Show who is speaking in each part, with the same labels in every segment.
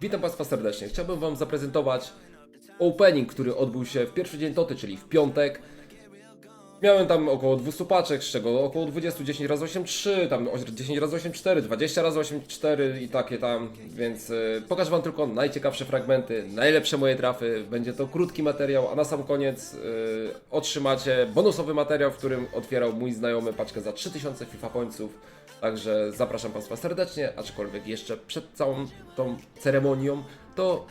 Speaker 1: Witam Państwa serdecznie. Chciałbym Wam zaprezentować opening, który odbył się w pierwszy dzień Toty, czyli w piątek. Miałem tam około 200 paczek, z czego około 20, 10 razy 8,3, tam 10 razy 8,4, 20 razy 8,4 i takie tam, więc y, pokażę Wam tylko najciekawsze fragmenty, najlepsze moje trafy. Będzie to krótki materiał, a na sam koniec y, otrzymacie bonusowy materiał, w którym otwierał mój znajomy paczkę za 3000 FIFA Pointsów. Także zapraszam Państwa serdecznie, aczkolwiek jeszcze przed całą tą ceremonią to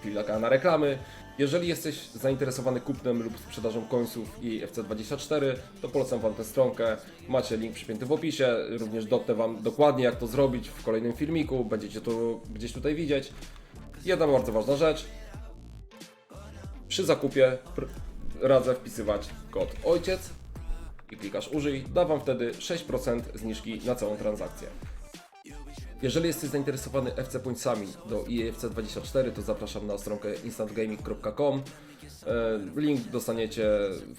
Speaker 1: chwilaka na reklamy. Jeżeli jesteś zainteresowany kupnem lub sprzedażą końców i FC24, to polecam Wam tę stronkę. Macie link przypięty w opisie. Również dotnę Wam dokładnie jak to zrobić w kolejnym filmiku. Będziecie to gdzieś tutaj widzieć. Jedna bardzo ważna rzecz. Przy zakupie radzę wpisywać kod ojciec i klikasz użyj. Da Wam wtedy 6% zniżki na całą transakcję. Jeżeli jesteś zainteresowany FC Pointsami do IFC24, to zapraszam na stronkę instantgaming.com. E, Link dostaniecie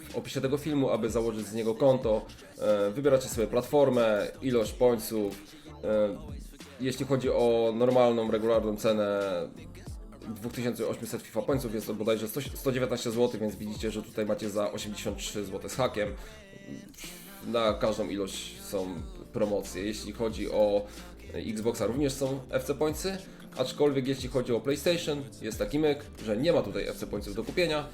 Speaker 1: w opisie tego filmu, aby założyć z niego konto. E, Wybieracie sobie platformę, ilość. E, Jeśli chodzi o normalną, regularną cenę 2800 FIFA pointsów, jest to bodajże 100 119 zł, więc widzicie, że tutaj macie za 83 zł z hakiem na każdą ilość są promocje. Jeśli chodzi o Xboxa również są FC Pointsy, aczkolwiek jeśli chodzi o PlayStation jest taki myk, że nie ma tutaj FC Pointsów do kupienia,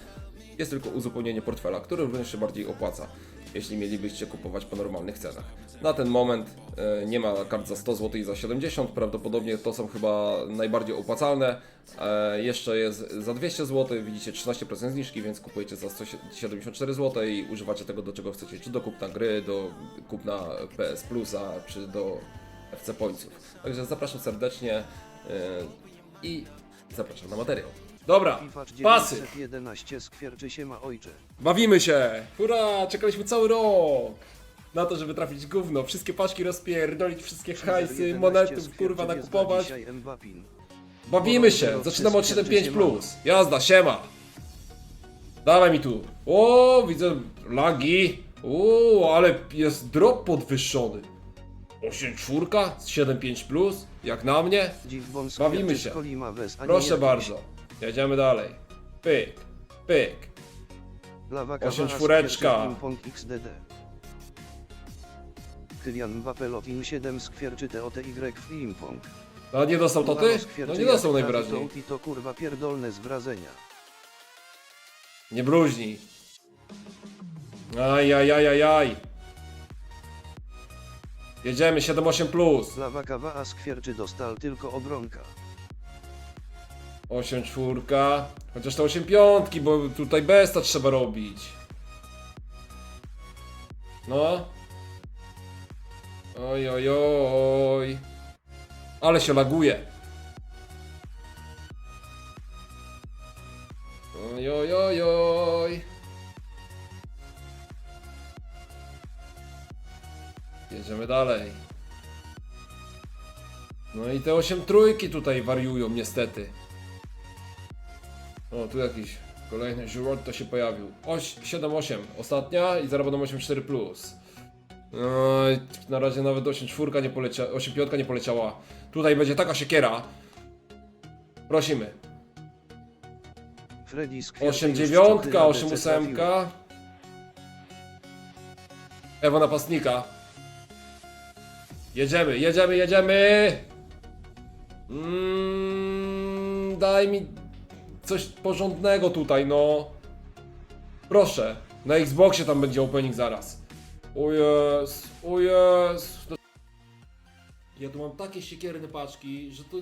Speaker 1: jest tylko uzupełnienie portfela, który również się bardziej opłaca, jeśli mielibyście kupować po normalnych cenach. Na ten moment e, nie ma kart za 100 zł i za 70, prawdopodobnie to są chyba najbardziej opłacalne. E, jeszcze jest za 200 zł, widzicie 13% zniżki, więc kupujecie za 174 zł i używacie tego do czego chcecie, czy do kupna gry, do kupna PS Plusa, czy do FC Pointsów. Także zapraszam serdecznie i zapraszam na materiał. Dobra, pasy!
Speaker 2: 911 skwierczy się ma ojcze.
Speaker 1: Bawimy się! Hurra! Czekaliśmy cały rok! Na to, żeby trafić gówno, wszystkie paczki rozpierdolić, wszystkie hajsy,
Speaker 2: 11
Speaker 1: monetów, kurwa, nakupować. Bawimy się! Zaczynamy od 7.5+. plus. Jazda, siema! Dawaj mi tu. O, widzę lagi. O, ale jest drop podwyższony. 8.4 z 7.5+, plus, jak na mnie. Bawimy się. Proszę bardzo. Jedziemy dalej. Pyk, pyk.
Speaker 2: Lawaka
Speaker 1: Osiem
Speaker 2: Vara
Speaker 1: czwóreczka.
Speaker 2: skwierczy Ping-pong XDD. Kylian Mbappé Lotin 7 skwierczy TOTY w ping-pong.
Speaker 1: A nie dostał to ty? No nie dostał najwyraźniej.
Speaker 2: To kurwa pierdolne z wrażenia.
Speaker 1: Nie bluźnij. Aj, aj, aj, aj, aj. Jedziemy, 7-8 plus.
Speaker 2: Lawaka Waa skwierczy dostal tylko obronka.
Speaker 1: 8 czwórka. Chociaż to 8 piątki, bo tutaj besta trzeba robić. No. Oj, oj, oj. Ale się laguje. Oj, oj, oj, oj. Jedziemy dalej. No i te 8 trójki tutaj wariują niestety. O, tu jakiś kolejny Giroud się pojawił. Oś, 7-8, ostatnia i zaraz będą 8-4 plus. No i na razie nawet 8-4 nie poleciała, 8-5 nie poleciała. Tutaj będzie taka siekiera. Prosimy.
Speaker 2: Freddy skwierczy
Speaker 1: 8
Speaker 2: już
Speaker 1: 9,
Speaker 2: cztery na
Speaker 1: 8
Speaker 2: DC
Speaker 1: 8.
Speaker 2: trafiły.
Speaker 1: Ewo napastnika. Jedziemy, jedziemy, jedziemy! Mm, daj mi coś porządnego tutaj, no. Proszę. Na Xboxie tam będzie opening zaraz. O jest. Ja tu mam takie siekierne paczki, że to,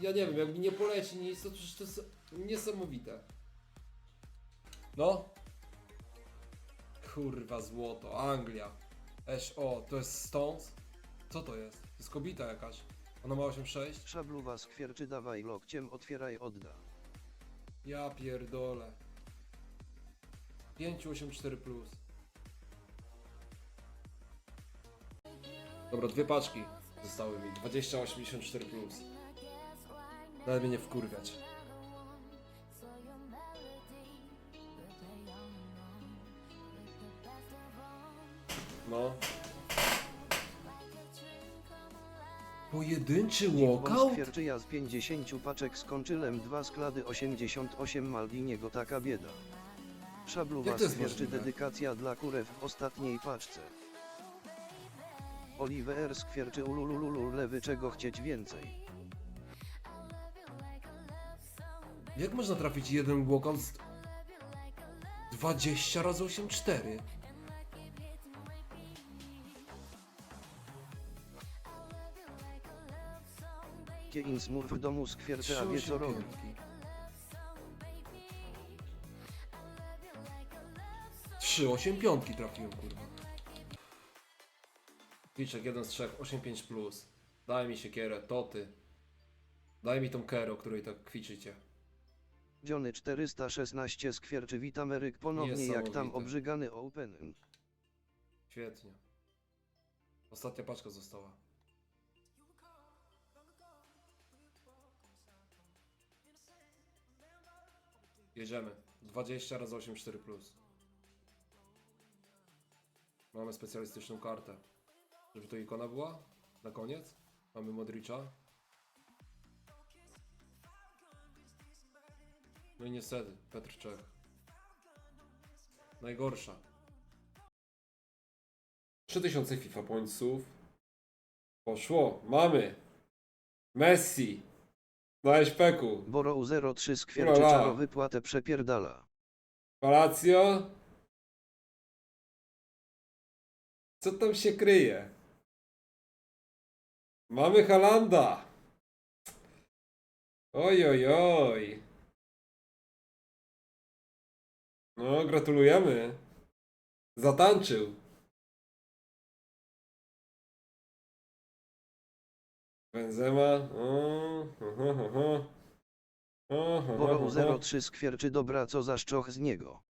Speaker 1: ja nie wiem, jak mi nie poleci nic, to przecież to jest niesamowite. No. Kurwa złoto, Anglia. Esz, o, to jest Stones? Co to jest? To jest kobita jakaś. Ona ma 8,6?
Speaker 2: Szabluwa skwierczy dawaj lokciem otwieraj odda.
Speaker 1: Ja pierdolę. 584 plus. Dobra, dwie paczki zostały mi. 2084 plus. Nawet mnie nie wkurwiać. No. Pojedynczy walkout?
Speaker 2: skwierczyja z 50 paczek z konczylem 2 sklady 88 Maldiniego taka bieda. Szabluwa
Speaker 1: możliwe?
Speaker 2: dedykacja dla kurew w ostatniej paczce. Oliver skwierczy ululululu lewy czego chcieć więcej.
Speaker 1: Jak można trafić jeden walkout z 20 razy 8-4?
Speaker 2: Kiein smur w domu skwierczy a wie co robi.
Speaker 1: Trzy osiem piątki trafiłem, kurwa. Liczek, jeden z trzech, 8-5 plus. Daj mi siekierę, to ty. Daj mi tą kerę, o której tak kwiczycie.
Speaker 2: Dziony 416 skwierczy witameryk ponownie jak tam
Speaker 1: Niesamowite.
Speaker 2: obrzygany open.
Speaker 1: Świetnie. Ostatnia paczka została. Jedziemy. 20 razy 8 4 plus. Mamy specjalistyczną kartę. Żeby to ikona była? Na koniec? Mamy Modricza. No i niestety, Petr Czech. Najgorsza. 3000 FIFA pońców. Poszło, mamy. Messi. Na śpeku.
Speaker 2: Boro 03 skwierczy
Speaker 1: Ulala.
Speaker 2: czarowy płatę przepierdala.
Speaker 1: Palacjo. Co tam się kryje? Mamy Halanda. Oj, oj, oj. No, gratulujemy. Zatańczył. Benzema. O, ho, ho, ho. O, ho, ho, ho, ho.
Speaker 2: Boro 03 skwierczy dobra co za szczoch z niego.